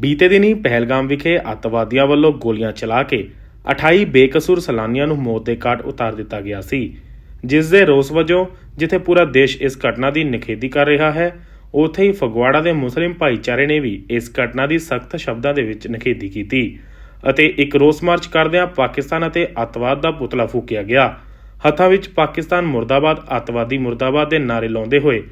ਬੀਤੇ ਦਿਨੀ ਪਹਿਲਗਾਮ ਵਿਖੇ ਅੱਤਵਾਦੀਆਂ ਵੱਲੋਂ ਗੋਲੀਆਂ ਚਲਾ ਕੇ 28 ਬੇਕਸੂਰ ਸੈਲਾਨੀਆਂ ਨੂੰ ਮੌਤ ਦੇ ਘਾਟ ਉਤਾਰ ਦਿੱਤਾ ਗਿਆ ਸੀ, ਜਿਸ ਦੇ ਰੋਸ ਵਜੋਂ ਜਿੱਥੇ ਪੂਰਾ ਦੇਸ਼ ਇਸ ਘਟਨਾ ਦੀ ਨਿਖੇਧੀ ਕਰ ਰਿਹਾ ਹੈ, ਉੱਥੇ ਹੀ ਫਗਵਾੜਾ ਦੇ ਮੁਸਲਿਮ ਭਾਈਚਾਰੇ ਨੇ ਵੀ ਇਸ ਘਟਨਾ ਦੀ ਸਖਤ ਸ਼ਬਦਾਂ ਦੇ ਵਿੱਚ ਨਿਖੇਧੀ ਕੀਤੀ ਅਤੇ ਇੱਕ ਰੋਸ ਮਾਰਚ ਕਰਦਿਆਂ ਪਾਕਿਸਤਾਨ ਅਤੇ ਅੱਤਵਾਦ ਦਾ ਪੁਤਲਾ ਫੂਕਿਆ ਗਿਆ। ਹੱਥਾਂ ਵਿੱਚ ਪਾਕਿਸਤਾਨ ਮੁਰਦਾਬਾਦ, ਅੱਤਵਾਦੀ ਮੁਰਦਾਬਾਦ ਦੇ ਨਾਰੇ ਲਾਉਂਦੇ ਹੋਏ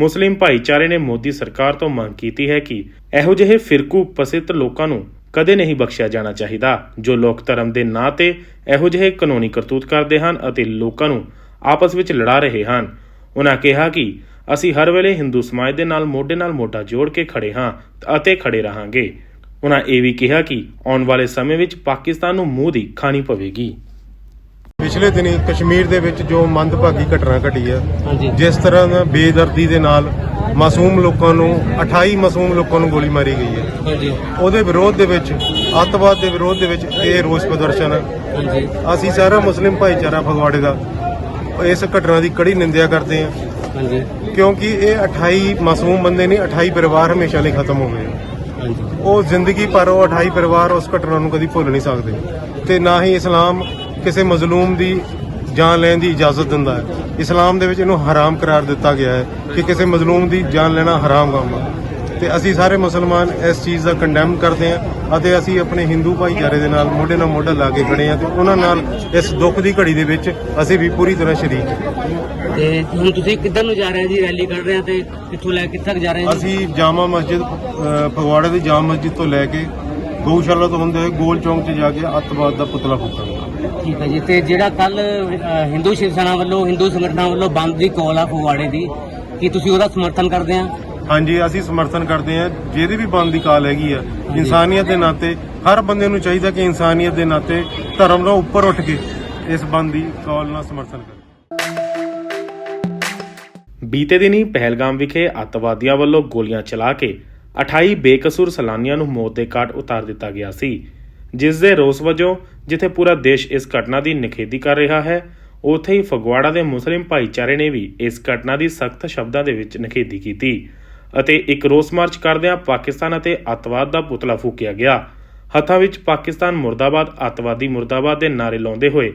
ਮੁਸਲਿਮ ਭਾਈਚਾਰੇ ਨੇ ਮੋਦੀ ਸਰਕਾਰ ਤੋਂ ਮੰਗ ਕੀਤੀ ਹੈ ਕਿ ਇਹੋ ਜਿਹੇ ਫਿਰਕੂ ਪਸਿੱਤ ਲੋਕਾਂ ਨੂੰ ਕਦੇ ਨਹੀਂ ਬਖਸ਼ਿਆ ਜਾਣਾ ਚਾਹੀਦਾ, ਜੋ ਲੋਕ ਧਰਮ ਦੇ ਨਾਂ ਤੇ ਇਹੋ ਜਿਹੇ ਕਾਨੂੰਨੀ ਕਰਤੂਤ ਕਰਦੇ ਹਨ ਅਤੇ ਲੋਕਾਂ ਨੂੰ ਆਪਸ ਵਿੱਚ ਲੜਾ ਰਹੇ ਹਨ। ਉਹਨਾਂ ਕਿਹਾ ਕਿ ਅਸੀਂ ਹਰ ਵੇਲੇ ਹਿੰਦੂ ਸਮਾਜ ਦੇ ਨਾਲ ਮੋਢੇ ਨਾਲ ਮੋਢਾ ਜੋੜ ਕੇ ਖੜੇ ਹਾਂ ਅਤੇ ਖੜੇ ਰਹਾਂਗੇ। ਉਹਨਾਂ ਇਹ ਵੀ ਕਿਹਾ ਕਿ ਆਉਣ ਵਾਲੇ ਸਮੇਂ ਵਿੱਚ ਪਾਕਿਸਤਾਨ ਨੂੰ ਮੂੰਹ ਦੀ ਖਾਣੀ ਪਵੇਗੀ। ਪਿਛਲੇ ਦਿਨੀ ਕਸ਼ਮੀਰ ਦੇ ਵਿੱਚ ਜੋ ਮੰਦਭਾਗੀ ਘਟਨਾ ਘਟੀ ਹਾਂਜੀ। ਜਿਸ ਤਰ੍ਹਾਂ ਬੇਦਰਦੀ ਦੇ ਨਾਲ ਮਾਸੂਮ ਲੋਕਾਂ ਨੂੰ 28 ਮਾਸੂਮ ਲੋਕਾਂ ਨੂੰ ਗੋਲੀ ਮਾਰੀ ਗਈ ਹੈ ਉਹਦੇ ਵਿਰੋਧ ਦੇ ਵਿੱਚ ਅੱਤਵਾਦ ਦੇ ਵਿਰੋਧ ਦੇ ਵਿੱਚ ਇਹ ਰੋਸ ਪ੍ਰਦਰਸ਼ਨ ਅਸੀਂ ਸਾਰਾ ਮੁਸਲਿਮ ਭਾਈਚਾਰਾ ਫਗਵਾੜੇ ਦਾ ਇਸ ਘਟਨਾ ਦੀ ਕੜੀ ਨਿੰਦਿਆ ਕਰਦੇ ਹਾਂ ਹਾਂਜੀ। ਕਿਉਂਕਿ ਇਹ 28 ਮਾਸੂਮ ਬੰਦੇ ਨਹੀਂ 28 ਪਰਿਵਾਰ ਹਮੇਸ਼ਾ ਲਈ ਖਤਮ ਹੋ ਗਏ ਉਹ ਜ਼ਿੰਦਗੀ ਭਰ ਉਹ 28 ਪਰਿਵਾਰ ਉਸ ਘਟਨਾ ਨੂੰ ਕਦੀ ਭੁੱਲ ਨਹੀਂ ਸਕਦੇ। ਤੇ ਨਾ ਹੀ ਇਸਲਾਮ ਕਿਸੇ ਮਜ਼ਲੂਮ ਦੀ ਜਾਨ ਲੈਣ ਦੀ ਇਜਾਜ਼ਤ ਦਿੰਦਾ ਹੈ। ਇਸਲਾਮ ਦੇ ਵਿੱਚ ਇਹਨੂੰ ਹਰਾਮ ਕਰਾਰ ਦਿੱਤਾ ਗਿਆ ਹੈ ਕਿ ਕਿਸੇ ਮਜ਼ਲੂਮ ਦੀ ਜਾਨ ਲੈਣਾ ਹਰਾਮ ਕੰਮ ਹੈ ਤੇ ਅਸੀਂ ਸਾਰੇ ਮੁਸਲਮਾਨ ਇਸ ਚੀਜ਼ ਦਾ ਕੰਡੈਮ ਕਰਦੇ ਹਾਂ ਅਤੇ ਅਸੀਂ ਆਪਣੇ ਹਿੰਦੂ ਭਾਈਚਾਰੇ ਦੇ ਨਾਲ ਮੋਢੇ ਨਾਲ ਮੋਢਾ ਲਾ ਕੇ ਖੜੇ ਹਾਂ ਤੇ ਉਹਨਾਂ ਨਾਲ ਇਸ ਦੁੱਖ ਦੀ ਘੜੀ ਦੇ ਵਿੱਚ ਅਸੀਂ ਵੀ ਪੂਰੀ ਤਰ੍ਹਾਂ ਸ਼ਰੀਕ ਹਾਂ। ਤੇ ਹੁਣ ਤੁਸੀਂ ਕਿੱਧਰ ਨੂੰ ਜਾ ਰਹੇ ਹੋ ਜੀ? ਰੈਲੀ ਕੱਢ ਰਹੇ ਹੋ ਤੇ ਕਿੱਥੋਂ ਲੈ ਕਿੱਥੇ ਜਾ ਰਹੇ ਹੋ? ਅਸੀਂ ਜਾਮਾ ਮਸਜਿਦ ਫਗਵਾੜੇ ਦੀ ਜਾਮਾ ਮਸਜਿਦ ਤੋਂ ਲੈ ਕੇ ਗਊਸ਼ਾਲਾ ਤੋਂ ਹੁੰਦੇ ਹੋਏ ਗੋਲ ਚੌਂਕ 'ਚ ਜਾ ਕੇ ਅੱਤਵਾਦ ਦਾ ਪੁਤਲਾ ਫੂਕਾਂਗੇ ਠੀਕ ਹੈ ਜੀ ਤੇ ਜਿਹੜਾ ਕੱਲ ਹਿੰਦੂ ਸ਼ਿਵ ਸੈਨਾ ਵੱਲੋਂ ਹਿੰਦੂ ਸੰਗਠਨਾਂ ਵੱਲੋਂ ਬੰਦ ਦੀ ਕਾਲ ਆ ਫਗਵਾੜੇ ਦੀ ਕੀ ਤੁਸੀਂ ਉਹਦਾ ਸਮਰਥਨ ਕਰਦੇ ਆ? ਹਾਂਜੀ ਅਸੀਂ ਸਮਰਥਨ ਕਰਦੇ ਹਾਂ ਜਿਹਦੀ ਵੀ ਬੰਦ ਦੀ ਕਾਲ ਹੈਗੀ ਆ ਇਨਸਾਨੀਅਤ ਦੇ ਨਾਤੇ ਹਰ ਬੰਦੇ ਨੂੰ ਚਾਹੀਦਾ ਕਿ ਇਨਸਾਨੀਅਤ ਦੇ ਨਾਤੇ ਧਰਮ ਤੋਂ ਉੱਪਰ ਉੱਠ ਕੇ ਇਸ ਬੰਦ ਦੀ ਕਾਲ ਨਾਲ ਸਮਰਥਨ ਕਰੇ। ਬੀਤੇ ਦਿਨੀ ਪਹਿਲਗਾਮ ਵਿਖੇ ਅੱਤਵਾਦੀਆਂ ਵੱਲੋਂ ਗੋਲੀਆਂ ਚਲਾ ਕੇ 28 ਬੇਕਸੂਰ ਸੈਲਾਨੀਆਂ ਨੂੰ ਮੌਤ ਦੇ ਘਾਟ ਉਤਾਰ ਦਿੱਤਾ ਗਿਆ ਸੀ। ਜਿਸ ਦੇ ਰੋਸ ਵਜੋਂ ਜਿੱਥੇ ਪੂਰਾ ਦੇਸ਼ ਇਸ ਘਟਨਾ ਦੀ ਨਿਖੇਧੀ ਕਰ ਰਿਹਾ ਹੈ, ਉੱਥੇ ਹੀ ਫਗਵਾੜਾ ਦੇ ਮੁਸਲਿਮ ਭਾਈਚਾਰੇ ਨੇ ਵੀ ਇਸ ਘਟਨਾ ਦੀ ਸਖਤ ਸ਼ਬਦਾਂ ਦੇ ਵਿੱਚ ਨਿਖੇਧੀ ਕੀਤੀ ਅਤੇ ਇੱਕ ਰੋਸ ਮਾਰਚ ਕਰਦਿਆਂ ਪਾਕਿਸਤਾਨ ਅਤੇ ਅੱਤਵਾਦ ਦਾ ਪੁਤਲਾ ਫੂਕਿਆ ਗਿਆ। ਹੱਥਾਂ ਵਿੱਚ ਪਾਕਿਸਤਾਨ ਮੁਰਦਾਬਾਦ, ਅੱਤਵਾਦੀ ਮੁਰਦਾਬਾਦ ਦੇ ਨਾਰੇ ਲਾਉਂਦੇ ਹੋਏ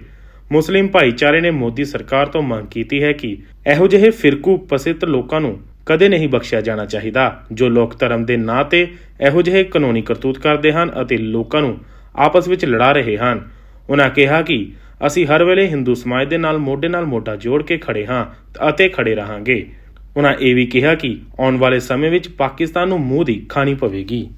ਮੁਸਲਿਮ ਭਾਈਚਾਰੇ ਨੇ ਮੋਦੀ ਸਰਕਾਰ ਤੋਂ ਮੰਗ ਕੀਤੀ ਹੈ ਕਿ ਇਹੋ ਜਿਹੇ ਫਿਰਕੂ ਪਸਿੱਤ ਲੋਕਾਂ ਨੂੰ ਕਦੇ ਨਹੀਂ ਬਖਸ਼ਿਆ ਜਾਣਾ ਚਾਹੀਦਾ, ਜੋ ਲੋਕ ਧਰਮ ਦੇ ਨਾਂ ਤੇ ਇਹੋ ਜਿਹੇ ਕਾਨੂੰਨੀ ਕਰਤੂਤ ਕਰਦੇ ਹਨ ਅਤੇ ਲੋਕਾਂ ਨੂੰ ਆਪਸ ਵਿੱਚ ਲੜਾ ਰਹੇ ਹਨ। ਉਹਨਾਂ ਕਿਹਾ ਕਿ ਅਸੀਂ ਹਰ ਵੇਲੇ ਹਿੰਦੂ ਸਮਾਜ ਦੇ ਨਾਲ ਮੋਢੇ ਨਾਲ ਮੋਢਾ ਜੋੜ ਕੇ ਖੜੇ ਹਾਂ ਅਤੇ ਖੜੇ ਰਹਾਂਗੇ। ਉਹਨਾਂ ਇਹ ਵੀ ਕਿਹਾ ਕਿ ਆਉਣ ਵਾਲੇ ਸਮੇਂ ਵਿੱਚ ਪਾਕਿਸਤਾਨ ਨੂੰ ਮੂੰਹ ਦੀ ਖਾਣੀ ਪਵੇਗੀ।